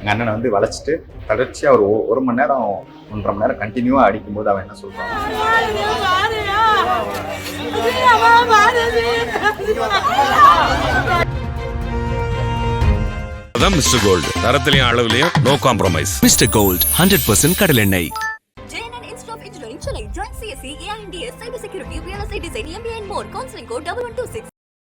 எங்கள் அண்ணனை வந்து வளைச்சிட்டு தொடர்ச்சியாக ஒரு ஒரு மணி நேரம் ஒன்றரை மணி நேரம் கண்டினியூவாக அடிக்கும்போது அவன் என்ன சொல்கிறான் அதான் மிஸ்டர் கோல்டு தரத்திலையும் அளவுலையும் no compromise mister gold hundred percent கடல் எண்ணெய் Chennai. Join CSC, AINDS, Cyber Security, Real Estate Design, MBA and more. Counseling code double one two six.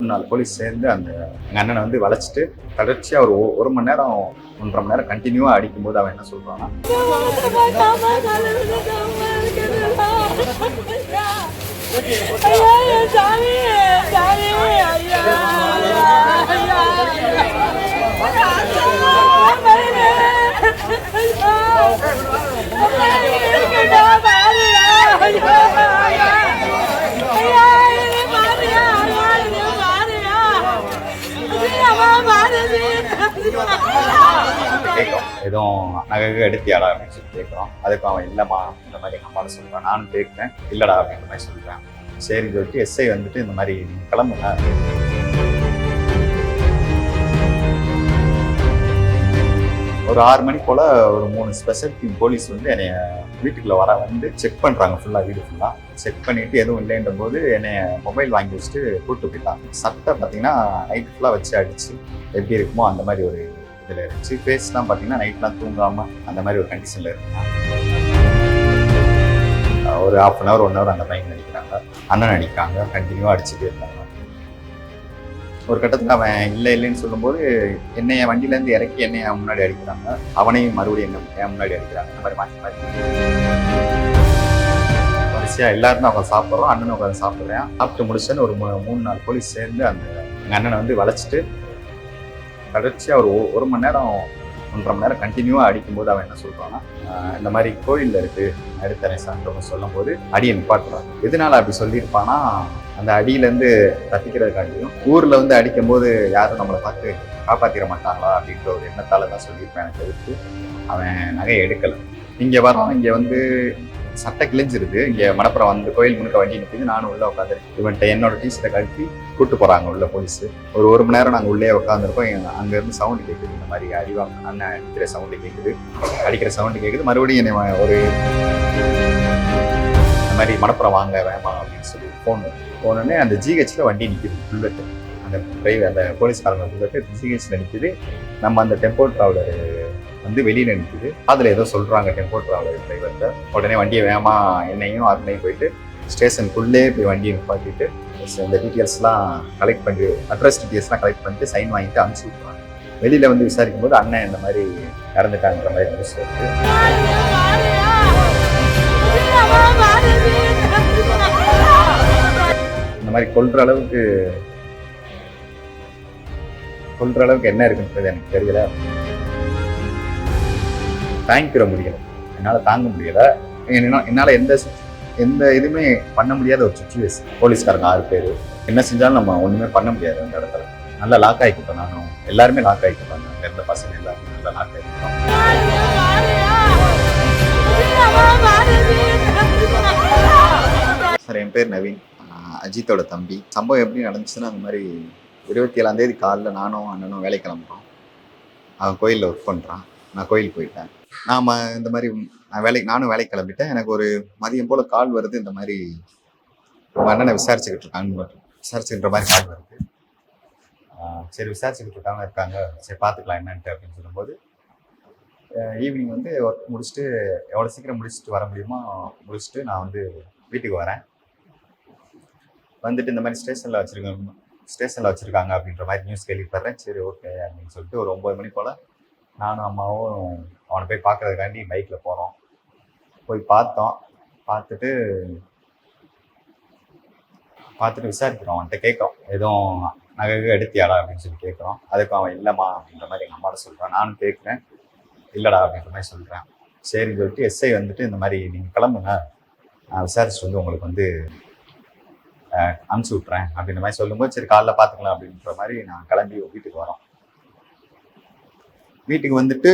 நாலு போலீஸ் சேர்ந்து அந்த எங்கள் அண்ணனை வந்து வளைச்சிட்டு தொடர்ச்சியாக ஒரு ஒரு மணி நேரம் ஒன்றரை மணி நேரம் கண்டினியூவாக அடிக்கும்போது அவன் என்ன சொல்கிறான்னா கேட்குறோம். எதுவும் நகை எடுத்தியாடா அப்படின்னு சொல்லி கேட்குறோம். அதுக்கு அவன் இல்லைம்மா இந்த மாதிரி எங்கள் அம்மாவில் சொல்கிறான் நானும் கேட்குறேன். இல்லைடா அப்படின்ற மாதிரி சொல்கிறேன் சரின்னு சொல்லிட்டு எஸ்ஐ வந்துட்டு இந்த மாதிரி நீங்க கிளம்புங்க ஒரு ஆறு மணி போல் ஒரு மூணு ஸ்பெஷல் டீம் போலீஸ் வந்து என்னைய வீட்டுக்குள்ள வர வந்து செக் பண்ணுறாங்க ஃபுல்லாக வீடு ஃபுல்லாக செக் பண்ணிட்டு எதுவும் இல்லைன்ற போது என்னை மொபைல் வாங்கி வச்சுட்டு கூப்பிட்டு போயிட்டாங்க சட்டை பார்த்தீங்கன்னா நைட் ஃபுல்லாக வச்சு அடிச்சு எப்படி இருக்குமோ அந்த மாதிரி ஒரு இதில் இருந்துச்சு. ஃபேஸ்லாம் பார்த்தீங்கன்னா நைட்லாம் தூங்காமல் அந்த மாதிரி ஒரு கண்டிஷனில் இருந்தாங்க ஒரு half an hour one hour அந்த பையன் நடிக்கிறாங்க. அண்ணன் நடிக்கிறாங்க. கண்டினியூவாக அடிச்சுட்டே இருந்தாங்க ஒரு கட்டத்தில் அவன் இல்லை இல்லைன்னு சொல்லும்போது என்னைய வண்டியிலேருந்து இறக்கி என்னைய முன்னாடி அடிக்கிறாங்க. அவனையும் மறுபடியும் என்ன என் முன்னாடி அடிக்கிறாங்க. இந்த மாதிரி மாற்றி மாற்றி வரிசையாக எல்லாருமே உட்காந்து சாப்பிட்றோம். அண்ணனை உட்காந்து சாப்பிட்றேன். சாப்பிட்டு முடிச்சேன்னு ஒரு மூணு நாலு போலீஸ் சேர்ந்து அந்த எங்கள் அண்ணனை வந்து வளைச்சிட்டு தொடர்ச்சியாக ஒரு ஒரு மணி நேரம் ஒன்றரை மணி நேரம் கண்டினியூவாக அடிக்கும்போது அவன் என்ன சொல்கிறான்னா இந்த மாதிரி கோயிலில் இருக்குது எடுத்தரேன் சான்றவங்க சொல்லும் போது அடியை நிப்பாட்டுறான் எதனால அப்படி சொல்லியிருப்பானா அந்த அடியிலேருந்து தப்பிக்கிறதுக்காண்டியும் ஊரில் வந்து அடிக்கும்போது யாரும் நம்மளை பார்த்து காப்பாற்றிட மாட்டாங்களா அப்படின்ற ஒரு எண்ணத்தால் தான் சொல்லியிருப்பேன். எனக்கு தவிர்த்து அவன் நகையை எடுக்கலை. இங்கே வரோம் இங்கே வந்து சட்டை கிழிஞ்சிருது. இங்கே மணப்புறம் வந்து கோயில் முழுக்க வண்டி நிற்குது நானும் உள்ளே உட்காந்துருக்கேன் இவன்ட்ட என்னோட டீஷர்ட்டை கழட்டி கூட்டு போகிறாங்க உள்ள போலீஸ் ஒரு ஒரு மணி நேரம் நாங்கள் உள்ளே உட்காந்துருக்கோம் அங்கேருந்து சவுண்டு கேட்குது இந்த மாதிரி அறிவாங்க அண்ணன் அடிக்கிற சவுண்டு கேட்குது அடிக்கிற சவுண்டு கேட்குது மறுபடியும் என்னை ஒரு இந்த மாதிரி மணப்புறம் வாங்க வேமா அப்படின்னு சொல்லி ஃபோன் போனோடனே அந்த ஜிஹெச்சில் வண்டி நிற்குது புல்லட்டு. அந்த டிரைவர் அந்த போலீஸ்காரங்க புல்லட்டு ஜிஹெச்சில் நிற்கிது நம்ம அந்த டெம்போ ட்ராவலர் வந்து வெளியில் நிற்குது அதில் ஏதோ சொல்கிறாங்க டெம்போ ட்ராவலர் டிரைவர்கிட்ட உடனே வண்டியை வேகமாக என்னையும் அருணையும் போயிட்டு ஸ்டேஷனுக்குள்ளே போய் வண்டியை நிப்பாட்டிட்டு இந்த டீட்டெயில்ஸ்லாம் கலெக்ட் பண்ணி அட்ரஸ் டீட்டெயில்ஸ்லாம் கலெக்ட் பண்ணிட்டு சைன் வாங்கிட்டு அனுப்பிச்சி விட்ருவாங்க வெளியில் வந்து விசாரிக்கும் போது அண்ணன் இந்த மாதிரி இறந்துட்டாங்கிற மாதிரி வந்து இந்த மாதிரி கொல்ற அளவுக்கு கொல்ற அளவுக்கு என்ன இருக்குன்றது எனக்கு தெரியல. தாங்கிக்கிற முடியல. என்னால் தாங்க முடியலை. என்னால் எந்த எந்த இதுவுமே பண்ண முடியாத ஒரு சுச்சுவேஷன் போலீஸ்காரங்க ஆறு பேர். என்ன செஞ்சாலும் நம்ம ஒன்றுமே பண்ண முடியாது அந்த இடத்துல. நல்லா லாக் ஆகிக்கிட்டோம் நானும் எல்லாருமே லாக் ஆகிக்கிட்டோம் அங்க இருந்த பசங்க எல்லாருமே நல்லா லாக் ஆகிக்கிட்டோம் சார் என் பேர் நவீன். அஜித்தோட தம்பி. சம்பவம் எப்படி நடந்துச்சுன்னா அந்த மாதிரி இருபத்தி ஏழாம் தேதி காலைல நானும் அண்ணனும் வேலை கிளம்புறோம். அவன் கோயிலில் ஒர்க் பண்ணுறான் நான் கோயில் போயிட்டேன். நாம் இந்த மாதிரி நான் வேலைக்கு நானும் வேலைக்கு கிளம்பிட்டேன். எனக்கு ஒரு மதியம் போல் கால் வருது. இந்த மாதிரி உங்கள் அண்ணனை விசாரிச்சுக்கிட்டு இருக்காங்க விசாரிச்சுக்கிற மாதிரி கால் வருது. சரி விசாரிச்சுக்கிட்டு இருக்காங்க இருக்காங்க. சரி பார்த்துக்கலாம் என்னன்ட்டு அப்படின்னு சொல்லும்போது ஈவினிங் வந்து ஒர்க் முடிச்சுட்டு எவ்வளோ சீக்கிரம் முடிச்சுட்டு வர முடியுமோ முடிச்சுட்டு நான் வந்து வீட்டுக்கு வரேன். வந்துட்டு இந்த மாதிரி ஸ்டேஷனில் வச்சுருக்காங்க ஸ்டேஷனில் வச்சுருக்காங்க அப்படின்ற மாதிரி நியூஸ் கேள்விப்படுறேன். சரி ஓகே அப்படின்னு சொல்லிட்டு ஒரு ஒம்பது மணி போல் நானும் அம்மாவும் அவனை போய் பார்க்கறதுக்காண்டி பைக்கில் போகிறோம் போய் பார்த்தோம். பார்த்துட்டு பார்த்துட்டு விசாரிக்கிறோம். அவன்கிட்ட கேட்குறோம். எதுவும் நகை எடுத்தியாடா அப்படின்னு சொல்லி கேட்குறோம். அதுக்கு அவன் இல்லைம்மா அப்படின்ற மாதிரி எங்கள் அம்மாட்ட சொல்கிறான் நானும் கேட்குறேன். இல்லைடா அப்படின்ற மாதிரி சொல்கிறேன் சரின்னு சொல்லிட்டு எஸ்ஐ வந்துட்டு இந்த மாதிரி நீங்கள் கிளம்புங்க. நான் விசாரிச்சு வந்து உங்களுக்கு வந்து அனுப்பிச்சி விட்றேன் அப்படின்ற மாதிரி சொல்லும்போது சரி காலைல பார்த்துக்கலாம். அப்படின்ற மாதிரி நான் கிளம்பி வீட்டுக்கு வரோம். வீட்டுக்கு வந்துட்டு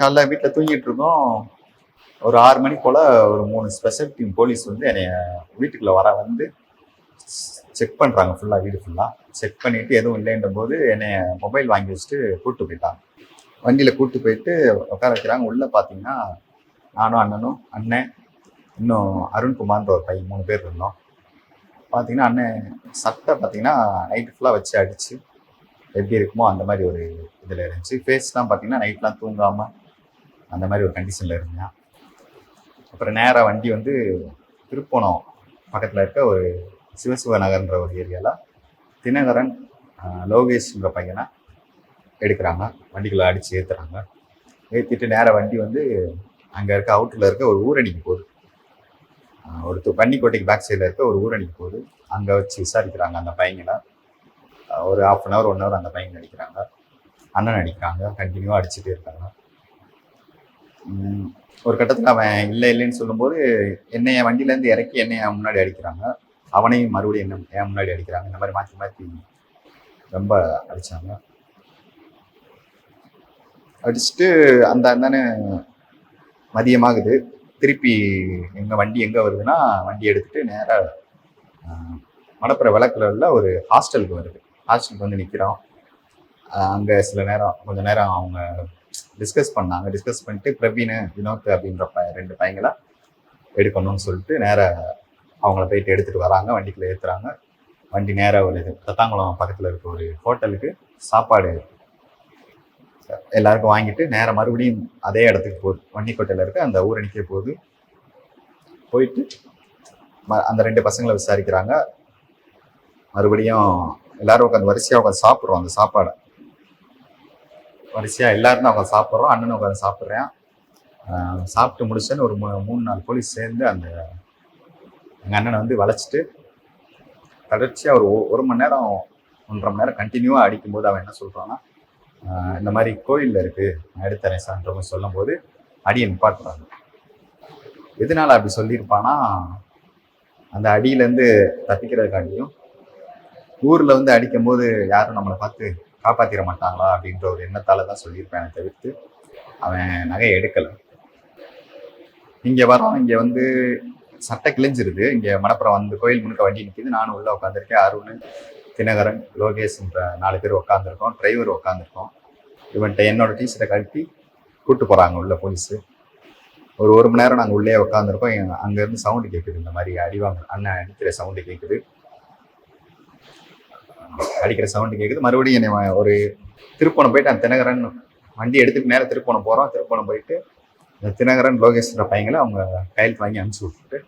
காலைல வீட்டில் தூங்கிட்டு இருக்கோம். ஒரு ஆறு மணி போல் ஒரு மூணு ஸ்பெஷல் டீம் போலீஸ் வந்து என்னைய வீட்டுக்குள்ளே வர வந்து செக் பண்ணுறாங்க ஃபுல்லாக வீடு ஃபுல்லாக செக் பண்ணிவிட்டு எதுவும் இல்லைன்ற போது என்னைய மொபைல் வாங்கி வச்சுட்டு கூப்பிட்டு போயிட்டாங்க வண்டியில் கூப்பிட்டு போயிட்டு உட்கார வைக்கிறாங்க. உள்ளே பார்த்தீங்கன்னா நானும் அண்ணனும் அண்ணன் இன்னும் அருண்குமார்ன்ற ஒரு பையன் மூணு பேர் இருந்தோம். பார்த்தீங்கன்னா அண்ணன் சட்டை பார்த்தீங்கன்னா நைட்டு ஃபுல்லாக வச்சு அடித்து எப்படி இருக்குமோ அந்த மாதிரி ஒரு இதில் இருந்துச்சு. ஃபேஸ்லாம் பார்த்தீங்கன்னா நைட்லாம் தூங்காமல் அந்த மாதிரி ஒரு கண்டிஷனில் இருந்தேன். அப்புறம் நேராக வண்டி வந்து திருப்போணம் பக்கத்தில் இருக்க ஒரு சிவசிவ நகர்ன்ற ஒரு ஏரியாவில் தினகரன் லோகேஷ்ன்ற பையனை எடுக்கிறாங்க. வண்டிகளை அடித்து ஏற்றுறாங்க ஏற்றிட்டு நேராக வண்டி வந்து அங்கே இருக்க அவுட்டரில் இருக்க ஒரு ஊரணிக்கு போகுது. ஒரு பன்னிக்கோட்டைக்கு பேக் சைடில் இருக்க ஒரு ஊரணிக்கு போகுது. அங்கே வச்சு விசாரிக்கிறாங்க அந்த பையங்களை ஒரு half an hour one hour அந்த பையன் அடிக்கிறாங்க அண்ணன் அடிக்கிறாங்க கண்டினியூவாக அடிச்சுட்டே இருக்காங்க. ஒரு கட்டத்தில் அவன் இல்லை இல்லைன்னு சொல்லும்போது என்னைய வண்டியிலேருந்து இறக்கி என்னைய முன்னாடி அடிக்கிறாங்க. அவனையும் மறுபடியும் என்ன என் முன்னாடி அடிக்கிறாங்க. இந்த மாதிரி மாற்றி மாற்றி ரொம்ப அடித்தாங்க அடிச்சுட்டு அந்த அண்ணனு மதியமாகுது. திருப்பி எங்கள் வண்டி எங்கே வருதுன்னா வண்டி எடுத்துகிட்டு நேராக மடப்புற விளக்குல உள்ள ஒரு ஹாஸ்டலுக்கு வருது. ஹாஸ்டலுக்கு வந்து நிற்கிறோம் அங்கே சில நேரம் கொஞ்ச நேரம் அவங்க டிஸ்கஸ் பண்ணாங்க. டிஸ்கஸ் பண்ணிட்டு பிரவீன் வினோத் அப்படின்ற ப ரெண்டு பையங்களை எடுக்கணும்னு சொல்லிட்டு நேராக அவங்கள போயிட்டு எடுத்துகிட்டு வராங்க. வண்டிக்குள்ளே ஏற்றுறாங்க வண்டி நேராக ஒரு இது தத்தாங்குளம் பக்கத்தில் இருக்க ஒரு ஹோட்டலுக்கு சாப்பாடு எல்லாருக்கும் வாங்கிட்டு நேராக மறுபடியும் அதே இடத்துக்கு போகுது வண்டிக்கோட்டையில் இருக்க அந்த ஊரணிக்கே போகுது போயிட்டு ம- அந்த ரெண்டு பசங்களை விசாரிக்கிறாங்க. மறுபடியும் எல்லாரும் உட்காந்து வரிசையாக உட்காந்து சாப்பிட்றோம் அந்த சாப்பாடை. வரிசையாக எல்லாரும் தான் உட்காந்து சாப்பிட்றோம். அண்ணன் உட்காந்து சாப்பிட்றேன். சாப்பிட்டு முடிச்சேன்னு ஒரு மூணு நாலு போலீஸ் சேர்ந்து அந்த எங்கள் அண்ணனை வந்து வளைச்சிட்டு தொடர்ச்சியாக ஒரு ஒ- ஒரு மணி நேரம் ஒன்றரை மணி நேரம் கண்டினியூவாக அடிக்கும்போது அவன் என்ன சொல்கிறான்னா இந்த மாதிரி கோயிலில் இருக்குது நான் எடுத்தரேன் சார்ன்ற மாதிரி சொல்லும்போது அடியை நிப்பாட்டுறாங்க எதனால அப்படி சொல்லியிருப்பானா அந்த அடியிலேருந்து தப்பிக்கிறதுக்காண்டியும் ஊரில் வந்து அடிக்கும்போது யாரும் நம்மளை பார்த்து காப்பாற்றிட மாட்டாங்களா அப்படின்ற ஒரு எண்ணத்தால தான் சொல்லியிருப்பேன் தவிர்த்து. அவன் நகையை எடுக்கலை. இங்கே வரோம் இங்கே வந்து சட்டை கிழிஞ்சிருது. இங்கே மணப்புறம் வந்து கோயில் முழுக்க வண்டி நிற்கிது நானும் உள்ளே உட்காந்துருக்கேன் அருண் தினகரன் லோகேஷ்ன்ற நாலு பேர் உட்காந்துருக்கோம் டிரைவர் உட்காந்துருக்கோம் இவன்கிட்ட என்னோட டீஷர்ட்டை கழட்டி கூப்பிட்டு போகிறாங்க உள்ள போலீஸு ஒரு ஒரு மணி நேரம் நாங்கள் உள்ளே உட்காந்துருக்கோம் அங்கேருந்து சவுண்டு கேட்குது இந்த மாதிரி அடிவாங்க அண்ணன் அடிக்கிற சவுண்டு கேட்குது அடிக்கிற சவுண்டு கேட்குது மறுபடியும் என்னை ஒரு திருப்பணம் போயிட்டு அந்த தினகரன் வண்டி எடுத்துட்டு நேரம் திருப்பணம் போகிறோம் திருப்பணம் போயிட்டு இந்த தினகரன் லோகேஷ்ன்ற பையங்களை அவங்க கையெழுத்து வாங்கி அனுப்பிச்சி விட்டுட்டு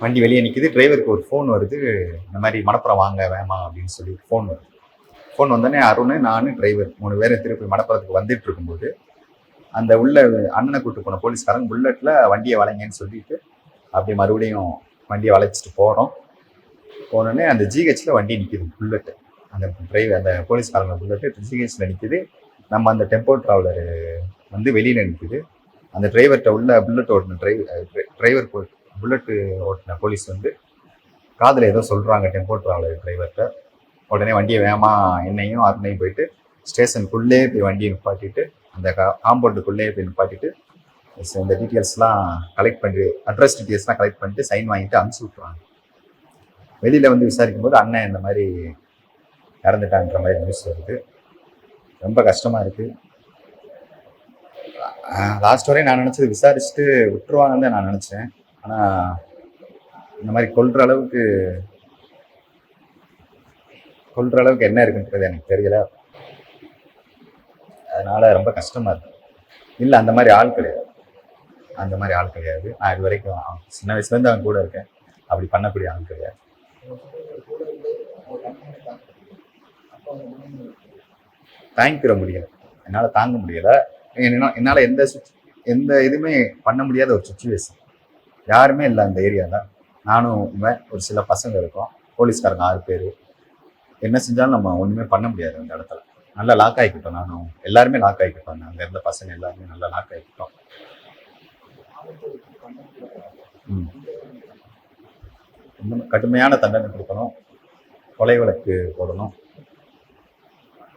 வண்டி வெளியே நிற்கிது டிரைவருக்கு ஒரு ஃபோன் வருது. இந்த மாதிரி மணப்புறம் வாங்க வேமா அப்படின்னு சொல்லி ஃபோன் வருது. ஃபோன் வந்தோடனே அருண் நான் டிரைவர் மூணு பேரும் திருப்பி மணப்புறத்துக்கு வந்துட்டு இருக்கும்போது அந்த உள்ள அண்ணனை கூட்டு போன போலீஸ்காரங்க புல்லட்டில் வண்டியை வளைங்கன்னு சொல்லிட்டு அப்படியே மறுபடியும் வண்டியை வளைச்சிட்டு போகிறோம் போனோடனே அந்த ஜிஹெச்சில் வண்டி நிற்கிது புல்லட்டு. அந்த டிரைவர் அந்த போலீஸ்காரங்க புல்லட்டு ஜிஹெச்சில் நிற்கிது நம்ம அந்த டெம்போ ட்ராவலர் வந்து வெளியில் நிற்கிது அந்த டிரைவர்கிட்ட உள்ள புல்லட் ஓட்டின டிரைவர் டிரைவர் புல்லட்டு ஓட்டின போலீஸ் வந்து காதில் ஏதோ சொல்கிறாங்க டெம்போ ட்ராவலர் டிரைவர்கிட்ட உடனே வண்டியை வேகமாக என்னையும் அருணையும் போயிட்டு ஸ்டேஷனுக்குள்ளே போய் வண்டியை நிப்பாட்டிட்டு அந்த கா காம்பவுண்டுக்குள்ளே போய் நிப்பாட்டிட்டு இந்த டீட்டெயில்ஸ்லாம் கலெக்ட் பண்ணி அட்ரஸ் டீட்டெயில்ஸ்லாம் கலெக்ட் பண்ணிட்டு சைன் வாங்கிட்டு அனுப்பிச்சி விட்றாங்க வெளியில் வந்து விசாரிக்கும் போது அண்ணன் இந்த மாதிரி இறந்துட்டான்ற மாதிரி நியூஸ் வருது ரொம்ப கஷ்டமாக இருக்குது லாஸ்ட் வரையும் நான் நினச்சது விசாரிச்சுட்டு விட்டுருவாங்கன்னு தான் நான் நினச்சேன். ஆனால் இந்த மாதிரி கொள்கிற அளவுக்கு கொள்கிற அளவுக்கு என்ன இருக்குன்றது எனக்கு தெரியல. அதனால் ரொம்ப கஷ்டமாக இருக்கு. இல்லை அந்த மாதிரி ஆள் கிடையாது. அந்த மாதிரி ஆள் கிடையாது. நான் இது வரைக்கும் சின்ன வயசுலேருந்து அவன் கூட இருக்கேன். அப்படி பண்ணக்கூடிய ஆள் கிடையாது. தாங்கிக்கிற முடியல என்னால் தாங்க முடியல. என்னால் எந்த சுச்சு எந்த இதுவுமே பண்ண முடியாத ஒரு சுச்சுவேஷன் யாருமே இல்லை அந்த ஏரியாவில் நானும் இவன் ஒரு சில பசங்க இருக்கோம். போலீஸ்காரங்க ஆறு பேர். என்ன செஞ்சாலும் நம்ம ஒன்றுமே பண்ண முடியாது அந்த இடத்துல. நல்லா லாக் ஆகிக்கிட்டோம் நானும். எல்லாருமே லாக் ஆகிக்கிட்டோம். அங்கே இருந்த பசங்க எல்லாருமே நல்லா லாக் ஆகிக்கிட்டோம். ம். இன்னும் கடுமையான தண்டனை கொடுக்கணும். கொலை வழக்கு போடணும்.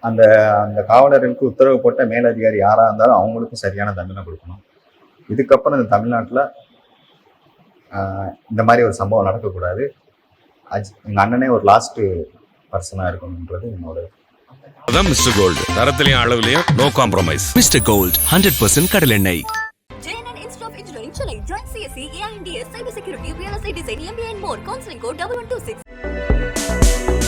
அந்த அந்த காவலர்களுக்கு உத்தரவு போட்ட மேலதிகாரி யாராக இருந்தாலும் அவங்களுக்கும் சரியான தண்டனை கொடுக்கணும். இதுக்கப்புறம் இந்த தமிழ்நாட்டில் இந்த மாதிரி ஒரு சம்பவம் நடக்கக்கூடாது. அஜ் எங்கள் அண்ணனே ஒரு லாஸ்ட்டு பர்சனாக இருக்கணுன்றது என்னோட அதான் மிஸ்டர் கோல்டு தரத்திலையும் அளவுலையும் no compromise mister gold hundred percent கடலெண்ணெய் CSE, AINDS, Cybersecurity, Real Estate Design, MBA and more. Counseling code 1126.